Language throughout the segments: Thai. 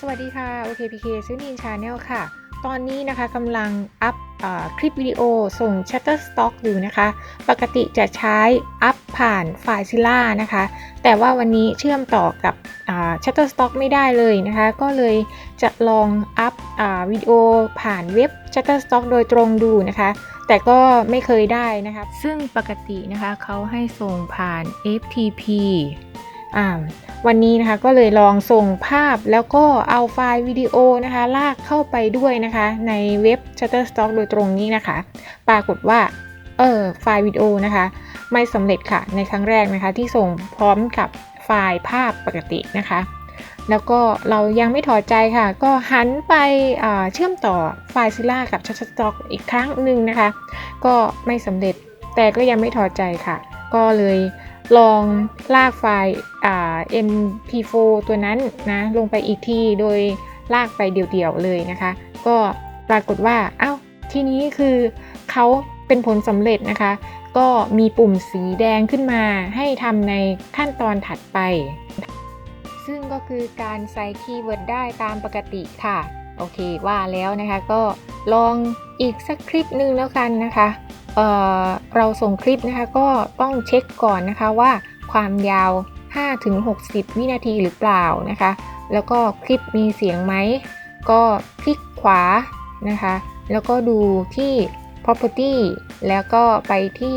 สวัสดีค่ะ OKPK ซื้อนินชาแนลค่ะ ตอนนี้นะคะกำลังอัพคลิปวิดีโอส่ง Shutterstock อยู่นะคะ ปกติจะใช้อัพผ่าน f i l e z i l l a นะคะ แต่ว่าวันนี้เชื่อมต่อกับ Shutterstock ไม่ได้เลยนะคะ ก็เลยจะลองอัพวิดีโอผ่านเว็บ Shutterstock โดยตรงดูนะคะ แต่ก็ไม่เคยได้นะคะ ซึ่งปกตินะคะเขาให้ส่งผ่าน FTP วันนี้นะคะก็เลยลองส่งภาพแล้วก็เอาไฟล์วิดีโอนะคะ ลากเข้าไปด้วยนะคะ ในเว็บ Shutterstock โดยตรงนี้นะคะ ปรากฏว่าเออไฟล์วิดีโอนะคะ ไม่สำเร็จค่ะในครั้งแรกนะคะ ที่ส่งพร้อมกับไฟล์ภาพปกตินะคะ แล้วก็เรายังไม่ถอดใจค่ะ ก็หันไปเชื่อมต่อไฟล์ซิล่ากับ Shutterstock อีกครั้งหนึ่งนะคะ ก็ไม่สำเร็จแต่ก็ยังไม่ถอดใจค่ะ ก็เลย ลองลากไฟล์ mp4 ตัวนั้นนะลงไปอีกที่โดยลากไปเดี่ยวๆเลยนะคะ ก็ปรากฏว่าอ้าวทีนี้คือเขาเป็นผลสำเร็จนะคะ ก็มีปุ่มสีแดงขึ้นมาให้ทำในขั้นตอนถัดไป ซึ่งก็คือการใส่คีย์เวิร์ดได้ตามปกติค่ะ โอเคว่าแล้วนะคะก็ลองอีกสักคลิปหนึ่งแล้วกันนะคะ เเราส่งคลิปนะคะก็ต้องเช็คก่อนนะคะว่าความยาว 5-60 วินาทีหรือเปล่านะคะ แล้วก็คลิปมีเสียงไหม ก็คลิกขวานะคะ แล้วก็ดูที่ property แล้วก็ไปที่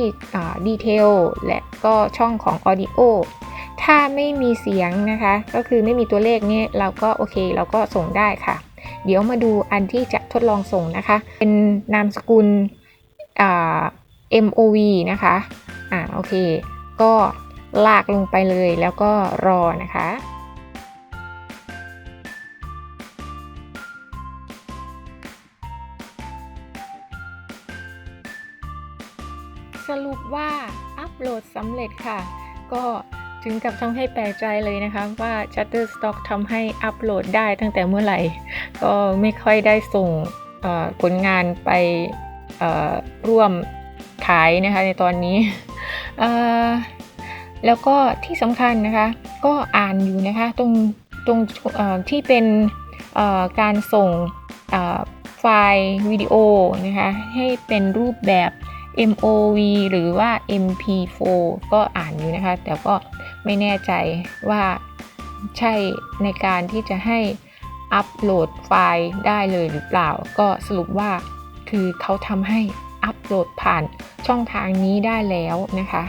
detail และก็ช่องของ audio ถ้าไม่มีเสียงนะคะ ก็คือไม่มีตัวเลขเนี่ยเราก็โอเคเราก็ส่งได้ค่ะ เดี๋ยวมาดูอันที่จะทดลองส่งนะคะ เป็นนามสกุล MOV นะคะอ่าโอเค ก็ลากลงไปเลยแล้วก็รอนะคะสรุปว่าอัปโหลดสำเร็จค่ะ ก็ถึงกับทำให้แปลกใจเลยนะคะว่า Shutterstock ทำให้อัปโหลดได้ตั้งแต่เมื่อไหร่ ก็ไม่ค่อยได้ส่งผลงานไป ร่วมขายนะคะในตอนนี้ แล้วก็ที่สำคัญนะคะก็อ่านอยู่นะคะตรงตรงที่เป็นการส่งไฟล์วิดีโอนะคะให้เป็นรูปแบบ MOV หรือว่า MP4 ก็อ่านอยู่นะคะ แต่ก็ไม่แน่ใจว่าใช่ในการที่จะให้อัปโหลดไฟล์ได้เลยหรือเปล่า ก็สรุปว่า คือเขาทำให้อัปโหลดผ่านช่องทางนี้ได้แล้วนะคะ